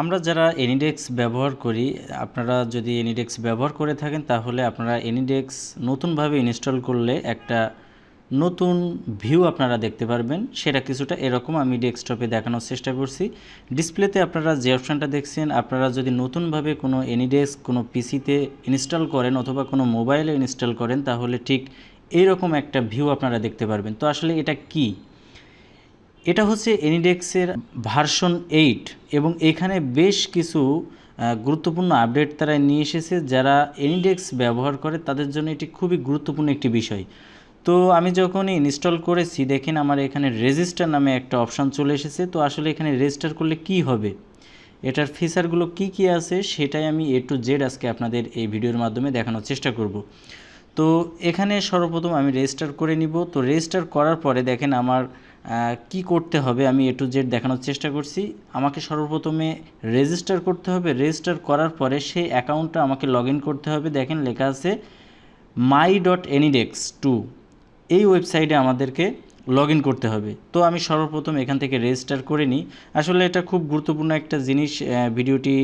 আমরা যারা এনিডেক্স ব্যবহার করি, আপনারা যদি এনিডেক্স ব্যবহার করে থাকেন, তাহলে আপনারা এনিডেক্স নতুনভাবে ইনস্টল করলে একটা নতুন ভিউ আপনারা দেখতে পারবেন। সেটা কিছুটা এরকম আমি ডেস্কটপে দেখানোর চেষ্টা করছি। ডিসপ্লেতে আপনারা যে অপশানটা দেখছেন, আপনারা যদি নতুনভাবে কোনো এনিডেস্ক কোনো পিসিতে ইনস্টল করেন অথবা কোনো মোবাইলে ইনস্টল করেন, তাহলে ঠিক এইরকম একটা ভিউ আপনারা দেখতে পারবেন। তো আসলে এটা কী? এটা হচ্ছে এনিডেক্সের ভার্সন এইট এবং এখানে বেশ কিছু গুরুত্বপূর্ণ আপডেট তারা নিয়ে এসেছে যারা এনিডেক্স ব্যবহার করে তাদের জন্য এটি খুবই গুরুত্বপূর্ণ একটি বিষয়। তো আমি যখন ইনস্টল করেছি, দেখেন আমার এখানে রেজিস্টার নামে একটা অপশান চলে এসেছে। তো আসলে এখানে রেজিস্টার করলে কি হবে? এটার ফিচারগুলো কি কি আছে সেটাই আমি এ টু জেড আজকে আপনাদের এই ভিডিওর মাধ্যমে দেখানোর চেষ্টা করব। তো এখানে সর্বপ্রথম আমি রেজিস্টার করে নিব। তো রেজিস্টার করার পরে দেখেন আমার কি করতে হবে আমি এ টু জেড দেখানোর চেষ্টা করছি। আমাকে সর্বপ্রথমে রেজিস্টার করতে হবে। রেজিস্টার করার পরে সেই অ্যাকাউন্টটা আমাকে লগ করতে হবে। দেখেন লেখা আছে মাই ডট এনিডেক্স টু এই ওয়েবসাইটে আমাদেরকে লগ করতে হবে। তো আমি সর্বপ্রথম এখান থেকে রেজিস্টার করে নিই। আসলে এটা খুব গুরুত্বপূর্ণ একটা জিনিস ভিডিওটি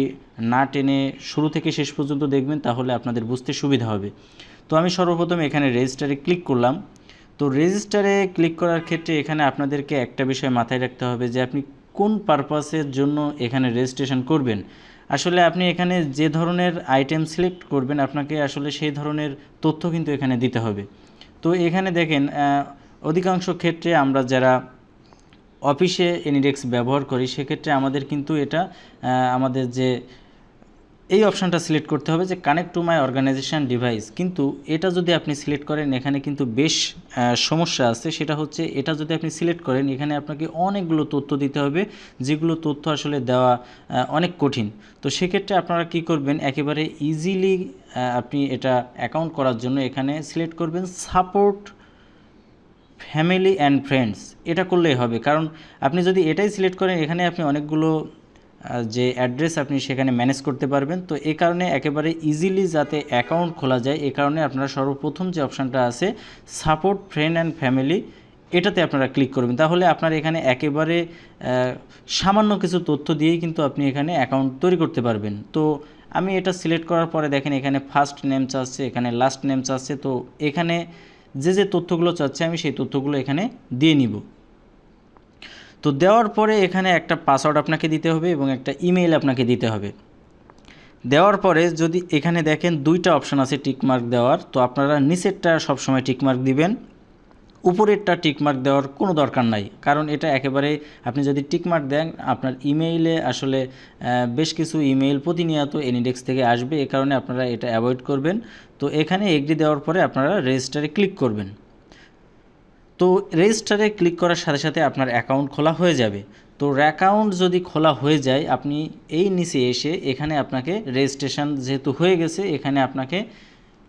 না টেনে শুরু থেকে শেষ পর্যন্ত দেখবেন, তাহলে আপনাদের বুঝতে সুবিধা হবে। তো আমি সর্বপ্রথম এখানে রেজিস্টারে ক্লিক করলাম। তো রেজিস্টারে ক্লিক করার ক্ষেত্রে এখানে আপনাদেরকে একটা বিষয় মাথায় রাখতে হবে যে আপনি কোন পারপাসের জন্য এখানে রেজিস্ট্রেশন করবেন। আসলে আপনি এখানে যে ধরনের আইটেম সিলেক্ট করবেন, আপনাকে আসলে সেই ধরনের তথ্য কিন্তু এখানে দিতে হবে। তো এখানে দেখেন অধিকাংশ ক্ষেত্রে আমরা যারা অফিসে এনিডেক্স ব্যবহার করি, সেক্ষেত্রে আমাদের কিন্তু এটা আমাদের যে এই অপশানটা সিলেক্ট করতে হবে যে connect to my organisation device কিন্তু এটা যদি আপনি সিলেক্ট করেন, এখানে কিন্তু বেশ সমস্যা আছে। সেটা হচ্ছে, এটা যদি আপনি সিলেক্ট করেন, এখানে আপনাকে অনেকগুলো তথ্য দিতে হবে, যেগুলো তথ্য আসলে দেওয়া অনেক কঠিন। তো সেক্ষেত্রে আপনারা কি করবেন, একেবারে ইজিলি আপনি এটা অ্যাকাউন্ট করার জন্য এখানে সিলেক্ট করবেন সাপোর্ট ফ্যামিলি অ্যান্ড ফ্রেন্ডস এটা করলেই হবে, কারণ আপনি যদি এটাই সিলেক্ট করেন, এখানে আপনি অনেকগুলো যে অ্যাড্রেস আপনি সেখানে ম্যানেজ করতে পারবেন, তো এ কারণে একেবারে ইজিলি যাতে অ্যাকাউন্ট খোলা যায়, এ কারণে আপনারা সর্বপ্রথম যে অপশানটা আছে সাপোর্ট ফ্রেন্ড অ্যান্ড ফ্যামিলি এটাতে আপনারা ক্লিক করবেন। তাহলে আপনার এখানে একেবারে সামান্য কিছু তথ্য দিয়েই কিন্তু আপনি এখানে অ্যাকাউন্ট তৈরি করতে পারবেন। তো আমি এটা সিলেক্ট করার পরে দেখেন এখানে ফার্স্ট নেম চাচ্ছে, এখানে লাস্ট নেম চাচ্ছে, তো এখানে যে যে তথ্যগুলো চাচ্ছে, আমি সেই তথ্যগুলো এখানে দিয়ে নিব। তো দেওয়ার পরে এখানে একটা পাসওয়ার্ড আপনাকে দিতে হবে এবং একটা ইমেইল আপনাকে দিতে হবে। দেওয়ার পরে যদি এখানে দেখেন দুইটা অপশান আছে টিকমার্ক দেওয়ার, তো আপনারা নিচেরটা সবসময় টিকমার্ক দিবেন। উপরেরটা টিকমার্ক দেওয়ার কোনো দরকার নাই, কারণ এটা একেবারে আপনি যদি টিকমার্ক দেন, আপনার ইমেইলে আসলে বেশ কিছু ইমেইল প্রতিনিয়ত এনিডেক্স থেকে আসবে, এ কারণে আপনারা এটা অ্যাভয়েড করবেন। তো এখানে এগ্রি দেওয়ার পরে আপনারা রেজিস্টারে ক্লিক করবেন। তো রেজিস্টারে ক্লিক করার সাথে সাথে আপনার অ্যাকাউন্ট খোলা হয়ে যাবে। তো অ্যাকাউন্ট যদি খোলা হয়ে যায়, আপনি এই নিচে এসে এখানে আপনাকে রেজিস্ট্রেশন যেহেতু হয়ে গেছে, এখানে আপনাকে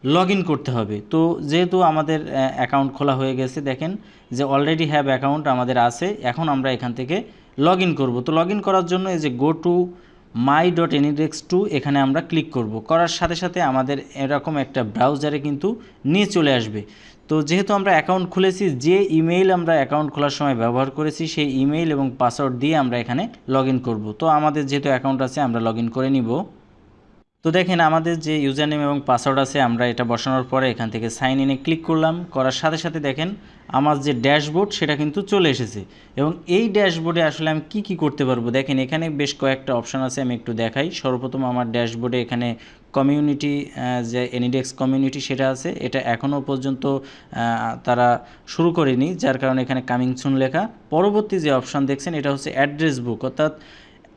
লগ করতে হবে। তো যেহেতু আমাদের অ্যাকাউন্ট খোলা হয়ে গেছে, দেখেন যে অলরেডি হ্যাভ অ্যাকাউন্ট আমাদের আছে, এখন আমরা এখান থেকে লগ করব। তো লগ করার জন্য এই যে go to my dot AnyDesk to এখানে আমরা ক্লিক করব। করার সাথে সাথে আমাদের এরকম একটা ব্রাউজারে কিন্তু নিয়ে চলে আসবে। তো যেহেতু আমরা অ্যাকাউন্ট খুলেছি, যে ইমেইল আমরা অ্যাকাউন্ট খোলার সময় ব্যবহার করেছি, সেই ইমেইল এবং পাসওয়ার্ড দিয়ে আমরা এখানে লগ করব। তো আমাদের যেহেতু অ্যাকাউন্ট আছে, আমরা লগ করে নিব। তো দেখেন আমাদের যে ইউজার নেম এবং পাসওয়ার্ড আছে, আমরা এটা বসানোর পরে এখান থেকে সাইন ইনে ক্লিক করলাম। করার সাথে সাথে দেখেন আমার যে ড্যাশবোর্ড, সেটা কিন্তু চলে এসেছে। এবং এই ড্যাশবোর্ডে আসলে আমি কি কি করতে পারব? দেখেন এখানে বেশ কয়েকটা অপশান আছে, আমি একটু দেখাই। সর্বপ্রথম আমার ড্যাশবোর্ডে এখানে কমিউনিটি যে এনিডেক্স কমিউনিটি, সেটা আছে। এটা এখনও পর্যন্ত তারা শুরু করেনি, যার কারণে এখানে কামিং সুন লেখা। পরবর্তী যে অপশান দেখছেন, এটা হচ্ছে অ্যাড্রেস বুক। অর্থাৎ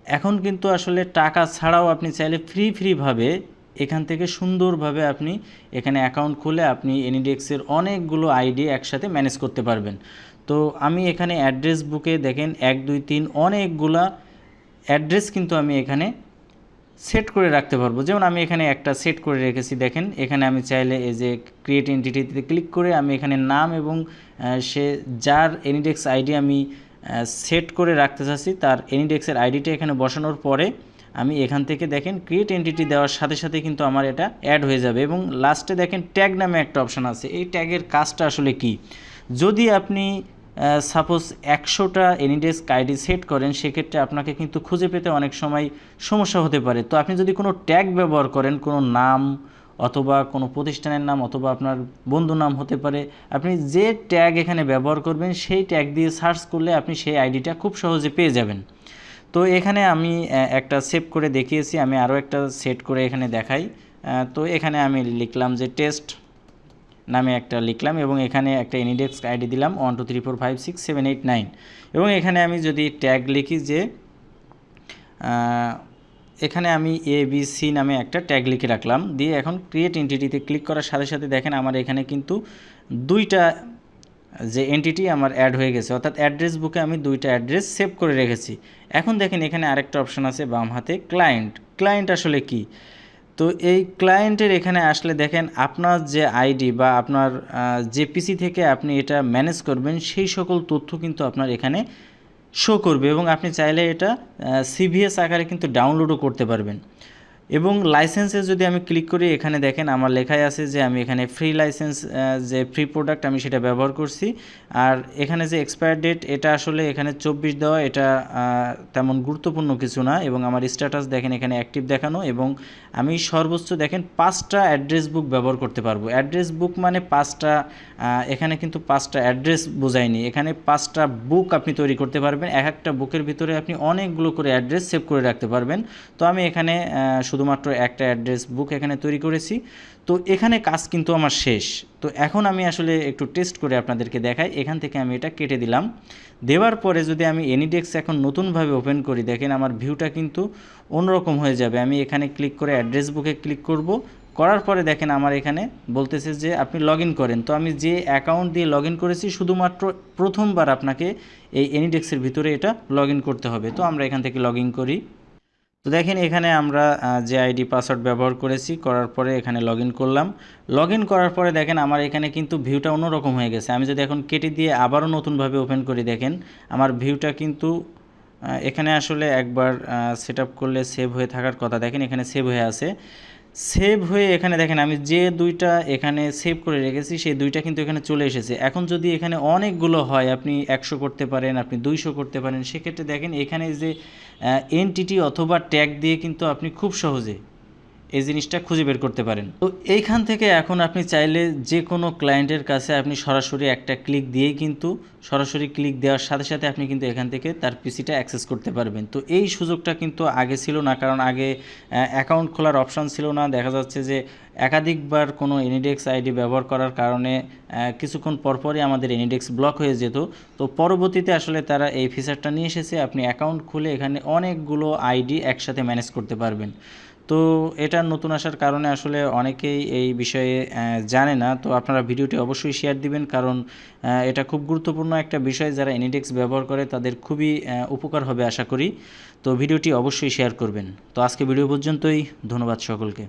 এখন কিন্তু আসলে টাকা ছাড়াও আপনি চাইলে ফ্রি ফ্রিভাবে এখান থেকে সুন্দরভাবে আপনি এখানে অ্যাকাউন্ট খুলে আপনি এনিডেক্সের অনেকগুলো আইডি একসাথে ম্যানেজ করতে পারবেন। তো আমি এখানে অ্যাড্রেস বুকে দেখেন এক, দুই, তিন অনেকগুলা অ্যাড্রেস কিন্তু আমি এখানে সেট করে রাখতে পারব। যেমন আমি এখানে একটা সেট করে রেখেছি, দেখেন। এখানে আমি চাইলে এই যে ক্রিয়েট এন্টিটিতে ক্লিক করে আমি এখানে নাম এবং সে, যার এনিডেক্স আইডি আমি সেট করে রাখতে চাচ্ছি। তার এনিডেক্সের আইডিটা এখানে বসানোর পরে আমি এখান থেকে দেখেন ক্রিয়েট এন্টিটি দেওয়ার সাথে সাথে কিন্তু আমার এটা অ্যাড হয়ে যাবে এবং লাস্টে দেখেন ট্যাগ নামে একটা অপশান আছে। এই ট্যাগের কাজটা আসলে কি? যদি আপনি সাপোজ একশোটা এনিডেস্ক আইডি সেট করেন, সেক্ষেত্রে আপনাকে কিন্তু খুঁজে পেতে অনেক সময় সমস্যা হতে পারে। তো আপনি যদি কোনো ট্যাগ ব্যবহার করেন, কোনো নাম অথবা কোনো প্রতিষ্ঠানের নাম অথবা আপনার বন্ধু নাম হতে পারে, আপনি যে ট্যাগ এখানে ব্যবহার করবেন, সেই ট্যাগ দিয়ে সার্চ করলে আপনি সেই আইডিটা খুব সহজে পেয়ে যাবেন। তো এখানে আমি একটা সেভ করে দেখিয়েছি, আমি আরও একটা সেট করে এখানে দেখাই। তো এখানে আমি লিখলাম যে টেস্ট নামে একটা লিখলাম এবং এখানে একটা এনিডেক্স আইডি দিলাম one two three four five six seven eight nine এবং এখানে আমি যদি ট্যাগ লিখি যে এখানে আমি এ বি সি নামে একটা ট্যাগ লিখে রাখলাম। দিয়ে এখন ক্রিয়েট এন্টিটিতে ক্লিক করার সাথে সাথে দেখেন আমার এখানে কিন্তু দুইটা যে এন্টিটি আমার অ্যাড হয়ে গেছে। অর্থাৎ অ্যাড্রেস বুকে আমি দুইটা অ্যাড্রেস সেভ করে রেখেছি। এখন দেখেন এখানে আরেকটা অপশন আছে বাম হাতে ক্লায়েন্ট ক্লায়েন্ট আসলে কি? তো এই ক্লায়েন্টের এখানে আসলে দেখেন আপনার যে আইডি বা আপনার যে পিসি থেকে আপনি এটা ম্যানেজ করবেন, সেই সকল তথ্য কিন্তু আপনার এখানে শো করবে এবং আপনি চাইলে এটা সিভিএস আকারে কিন্তু ডাউনলোডও করতে পারবেন। এবং লাইসেন্সে যদি আমি ক্লিক করি, এখানে দেখেন আমার লেখাই আছে যে আমি এখানে ফ্রি লাইসেন্স যে ফ্রি প্রোডাক্ট আমি সেটা ব্যবহার করছি। আর এখানে যে এক্সপায়ার ডেট এটা আসলে এখানে চব্বিশ দেওয়া, এটা তেমন গুরুত্বপূর্ণ কিছু না। এবং আমার স্ট্যাটাস দেখেন এখানে অ্যাক্টিভ দেখানো এবং আমি সর্বোচ্চ দেখেন পাঁচটা অ্যাড্রেস বুক ব্যবহার করতে পারব। অ্যাড্রেস বুক মানে পাঁচটা এখানে কিন্তু পাঁচটা অ্যাড্রেস বোঝায়নি। এখানে পাঁচটা বুক আপনি তৈরি করতে পারবেন। এক একটা বুকের ভিতরে আপনি অনেকগুলো করে অ্যাড্রেস সেভ করে রাখতে পারবেন। তো আমি এখানে শুধুমাত্র একটা অ্যাড্রেস বুক এখানে তৈরি করেছি। তো এখানে কাজ কিন্তু আমার শেষ। তো এখন আমি আসলে একটু টেস্ট করে আপনাদেরকে দেখাই। এখান থেকে আমি এটা কেটে দিলাম। দেওয়ার পরে যদি আমি এনিডেক্স এখন নতুনভাবে ওপেন করি, দেখেন আমার ভিউটা কিন্তু অন্যরকম হয়ে যাবে। আমি এখানে ক্লিক করে অ্যাড্রেস বুকে ক্লিক করব। করার পরে দেখেন আমার এখানে বলতেছে যে আপনি লগ করেন। তো আমি যে অ্যাকাউন্ট দিয়ে লগ করেছি, শুধুমাত্র প্রথমবার আপনাকে এই এনিডেক্সের ভিতরে এটা লগ করতে হবে। তো আমরা এখান থেকে লগ করি। তো দেখেন এখানে আমরা যে আইডি পাসওয়ার্ড ব্যবহার করেছি, করার পরে এখানে লগ করলাম। লগ করার পরে দেখেন আমার এখানে কিন্তু ভিউটা অন্যরকম হয়ে গেছে। আমি যদি এখন কেটে দিয়ে আবারও নতুনভাবে ওপেন করি, দেখেন আমার ভিউটা কিন্তু এখানে আসলে একবার সেট করলে সেভ হয়ে থাকার কথা। দেখেন এখানে সেভ হয়ে আছে। সেভ হয়ে এখানে দেখেন আমি যে দুইটা এখানে সেভ করে রেখেছি, সেই দুইটা কিন্তু এখানে চলে এসেছে। এখন যদি এখানে অনেকগুলো হয়, আপনি একশো করতে পারেন, আপনি দুইশো করতে পারেন, সেক্ষেত্রে দেখেন এখানে যে এনটিটি অথবা ট্যাগ দিয়ে কিন্তু আপনি খুব সহজে এই জিনিসটা খুঁজে বের করতে পারেন। তো এইখান থেকে এখন আপনি চাইলে যে কোনো ক্লায়েন্টের কাছে আপনি সরাসরি একটা ক্লিক দিয়েই কিন্তু, সরাসরি ক্লিক দেওয়ার সাথে সাথে আপনি কিন্তু এখান থেকে তার পিসিটা অ্যাক্সেস করতে পারবেন। তো এই সুযোগটা কিন্তু আগে ছিল না, কারণ আগে অ্যাকাউন্ট খোলার অপশন ছিল না। দেখা যাচ্ছে যে একাধিকবার কোনো এনিডেক্স আইডি ব্যবহার করার কারণে কিছুক্ষণ পরপরই আমাদের এনিডেক্স ব্লক হয়ে যেত। তো পরবর্তীতে আসলে তারা এই ফিচারটা নিয়ে এসেছে। আপনি অ্যাকাউন্ট খুলে এখানে অনেকগুলো আইডি একসাথে ম্যানেজ করতে পারবেন। তো এটা নতুন আসার কারণে আসলে অনেকেই এই বিষয়ে জানে না। তো আপনারা ভিডিওটি অবশ্যই শেয়ার দিবেন কারণ এটা খুব গুরুত্বপূর্ণ একটা বিষয়। যারা এনিডেক্স ব্যবহার করে তাদের খুবই উপকার হবে আশা করি। তো ভিডিওটি অবশ্যই শেয়ার করবেন। তো আজকে ভিডিও পর্যন্তই। ধন্যবাদ সকলকে।